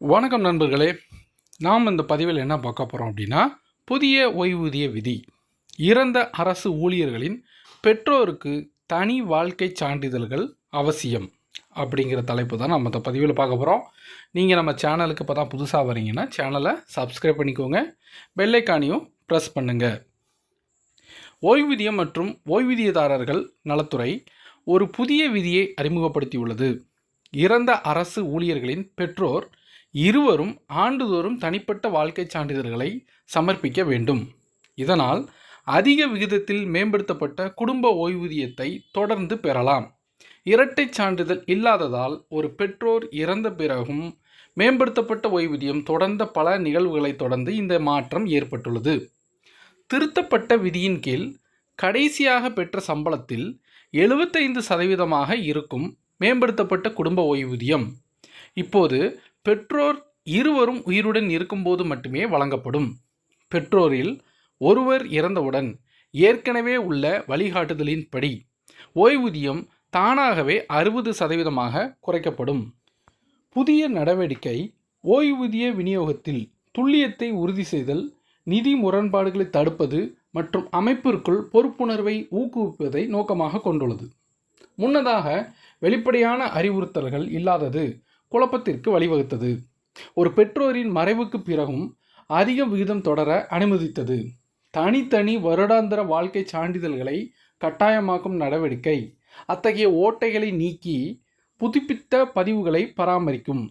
வணக்கம் நண்பர்களே. நாம் இந்த பதிவில் என்ன பார்க்க போகிறோம் அப்படின்னா புதிய ஓய்வூதிய விதி. இறந்த அரசு ஊழியர்களின் பெற்றோருக்கு தனி வாழ்க்கை சான்றிதழ்கள் அவசியம் அப்படிங்கிற தலைப்பு தான் நம்ம இந்த பதிவில் பார்க்க போகிறோம் நீங்கள் நம்ம சேனலுக்கு இப்போ தான் புதுசாக வரீங்கன்னா சேனலை சப்ஸ்கிரைப் பண்ணிக்கோங்க. பெல்லைக்கானியும் ப்ரெஸ் பண்ணுங்கள் ஓய்வூதியம் மற்றும் ஓய்வூதியதாரர்கள் நலத்துறை ஒரு புதிய விதியை அறிமுகப்படுத்தியுள்ளது. இறந்த அரசு ஊழியர்களின் பெற்றோர் இருவரும் ஆண்டுதோறும் தனிப்பட்ட வாழ்க்கை சான்றிதழ்களை சமர்ப்பிக்க வேண்டும். இதனால் அதிக விகிதத்தில் மேம்படுத்தப்பட்ட குடும்ப ஓய்வூதியத்தை தொடர்ந்து பெறலாம். இரட்டைச் சான்றிதழ் இல்லாததால் ஒரு பெற்றோர் இறந்த பிறகும் மேம்படுத்தப்பட்ட ஓய்வூதியம் தொடர்ந்த பல நிகழ்வுகளை தொடர்ந்து இந்த மாற்றம் ஏற்பட்டுள்ளது. திருத்தப்பட்ட விதியின் கீழ் கடைசியாக பெற்ற சம்பளத்தில் எழுபத்தைந்து சதவீதமாக இருக்கும் மேம்படுத்தப்பட்ட குடும்ப ஓய்வூதியம். இப்போது பெற்றோர் இருவரும் உயிருடன் இருக்கும்போது மட்டுமே வழங்கப்படும். பெற்றோரில் ஒருவர் இறந்தவுடன் ஏற்கனவே உள்ள வழிகாட்டுதலின்படி ஓய்வூதியம் தானாகவே அறுபது சதவீதமாக குறைக்கப்படும். புதிய நடவடிக்கை ஓய்வூதிய விநியோகத்தில் துல்லியத்தை உறுதி செய்தல் நிதி முரண்பாடுகளை தடுப்பது மற்றும் அமைப்பிற்குள் பொறுப்புணர்வை ஊக்குவிப்பதை நோக்கமாக கொண்டுள்ளது. முன்னதாக வெளிப்படையான அறிவுறுத்தல்கள் இல்லாதது குழப்பத்திற்கு வழிவகுத்தது. ஒரு பெற்றோரின் மறைவுக்கு பிறகும் அதிக விகிதம் தொடர அனுமதித்தது. தனித்தனி வருடாந்திர வாழ்க்கை சான்றிதழ்களை கட்டாயமாக்கும் நடவடிக்கை. அத்தகைய ஓட்டைகளை நீக்கி புதுப்பித்த பதிவுகளை பராமரிக்கும்.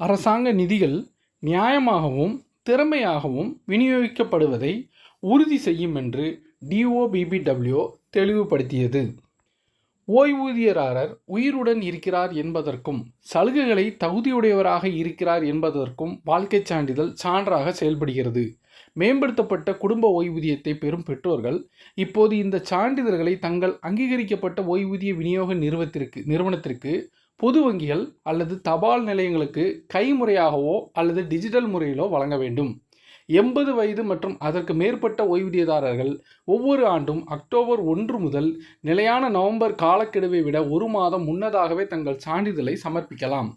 அரசாங்க நிதிகள் நியாயமாகவும் திறமையாகவும் விநியோகிக்கப்படுவதை உறுதி செய்யும் என்று டிஓபிபிடபிள்யூ தெளிவுபடுத்தியது. ஓய்வூதியராரர் உயிருடன் இருக்கிறார் என்பதற்கும் சலுகைகளை தகுதியுடையவராக இருக்கிறார் என்பதற்கும் வாழ்க்கைச் சான்றிதழ் சான்றாக செயல்படுகிறது. மேம்படுத்தப்பட்ட குடும்ப ஓய்வூதியத்தை பெறும் பெற்றோர்கள் இப்போது இந்த சான்றிதழ்களை தங்கள் அங்கீகரிக்கப்பட்ட ஓய்வூதிய விநியோக நிறுவனத்திற்கு நிறுவனத்திற்கு பொது வங்கிகள் அல்லது தபால் நிலையங்களுக்கு கைமுறையாகவோ அல்லது டிஜிட்டல் முறையிலோ வழங்க வேண்டும். எண்பது வயது மற்றும் அதற்கு மேற்பட்ட ஓய்வூதியதாரர்கள் ஒவ்வொரு ஆண்டும் அக்டோபர் ஒன்று முதல் நிலையான நவம்பர் காலக்கெடுவை விட ஒரு மாதம் முன்னதாகவே தங்கள் சான்றிதழை சமர்ப்பிக்கலாம்.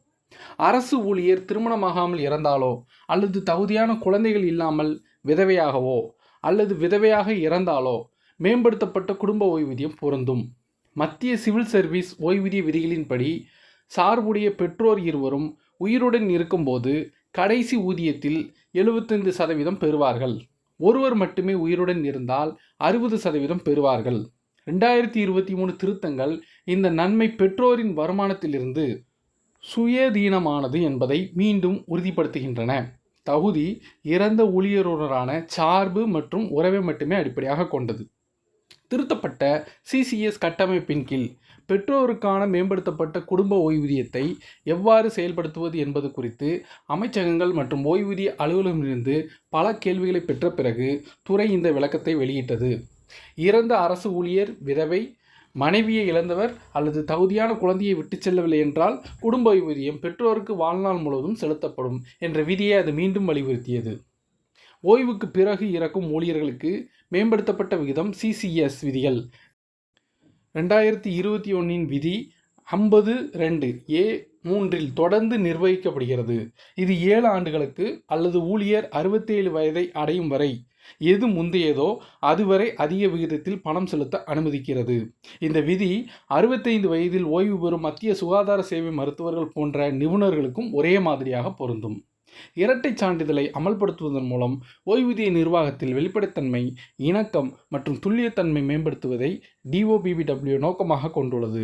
அரசு ஊழியர் திருமணமாகாமல் இறந்தாலோ அல்லது தகுதியான குழந்தைகள் இல்லாமல் விதவையாகவோ அல்லது விதவையாக இறந்தாலோ மேம்படுத்தப்பட்ட குடும்ப ஓய்வூதியம் பொருந்தும். மத்திய சிவில் சர்வீஸ் ஓய்வூதிய விதிகளின்படி சார்புடைய பெற்றோர் இருவரும் உயிருடன் இருக்கும்போது கடைசி ஊதியத்தில் எழுபத்தைந்து சதவீதம் பெறுவார்கள். ஒருவர் மட்டுமே உயிருடன் இருந்தால் அறுபது சதவீதம் பெறுவார்கள். ரெண்டாயிரத்தி இருபத்தி மூணு திருத்தங்கள் இந்த நன்மை பெற்றோரின் வருமானத்திலிருந்து சுயதீனமானது என்பதை மீண்டும் உறுதிப்படுத்துகின்றன. தகுதி இறந்த ஊழியருடனான சார்பு மற்றும் உறவை மட்டுமே அடிப்படையாக கொண்டது. திருத்தப்பட்ட சிசிஎஸ் கட்டமைப்பின் கீழ் பெற்றோருக்கான மேம்படுத்தப்பட்ட குடும்ப ஓய்வூதியத்தை எவ்வாறு செயல்படுத்துவது என்பது குறித்து அமைச்சகங்கள் மற்றும் ஓய்வூதிய அலுவலகமிருந்து பல கேள்விகளை பெற்ற பிறகு துறை இந்த விளக்கத்தை வெளியிட்டது. இறந்த அரசு ஊழியர் விதவை மனைவியை இழந்தவர் அல்லது தகுதியான குழந்தையை விட்டு செல்லவில்லை என்றால் குடும்ப ஓய்வூதியம் பெற்றோருக்கு வாழ்நாள் முழுவதும் செலுத்தப்படும் என்ற விதியை அது மீண்டும் வலியுறுத்தியது. ஓய்வுக்கு பிறகு இறக்கும் ஊழியர்களுக்கு மேம்படுத்தப்பட்ட விகிதம் சிசிஎஸ் விதிகள். ரெண்டாயிரத்தி இருபத்தி ஒன்றின் விதி ஐம்பது ரெண்டு ஏ மூன்றில் தொடர்ந்து நிர்வகிக்கப்படுகிறது. இது ஏழு ஆண்டுகளுக்கு அல்லது ஊழியர் அறுபத்தேழு வயதை அடையும் வரை எது முந்தையதோ அதுவரை அதிக விகிதத்தில் பணம் செலுத்த அனுமதிக்கிறது. இந்த விதி அறுபத்தைந்து வயதில் ஓய்வு பெறும் மத்திய சுகாதார சேவை மருத்துவர்கள் போன்ற நிபுணர்களுக்கும் ஒரே மாதிரியாக பொருந்தும். இரட்டை சான்றிதழை அமல்படுத்துவதன் மூலம் ஓய்வூதிய நிர்வாகத்தில் வெளிப்படைத்தன்மை இணக்கம் மற்றும் துல்லியத்தன்மை மேம்படுத்துவதை டிஓபிபிடபிள்யூ நோக்கமாக கொண்டுள்ளது.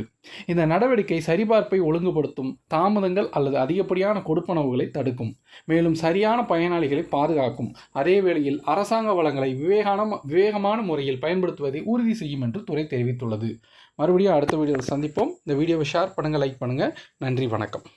இந்த நடவடிக்கை சரிபார்ப்பை ஒழுங்குபடுத்தும் தாமதங்கள் அல்லது அதிகப்படியான கொடுப்பனவுகளை தடுக்கும். மேலும் சரியான பயனாளிகளை பாதுகாக்கும். அதே வேளையில் அரசாங்க வளங்களை விவேகான விவேகமான முறையில் பயன்படுத்துவதை உறுதி செய்யும் என்று துறை தெரிவித்துள்ளது. மறுபடியும் அடுத்த வீடியோவில் சந்திப்போம். இந்த வீடியோவை ஷேர் பண்ணுங்கள் லைக் பண்ணுங்கள் நன்றி வணக்கம்.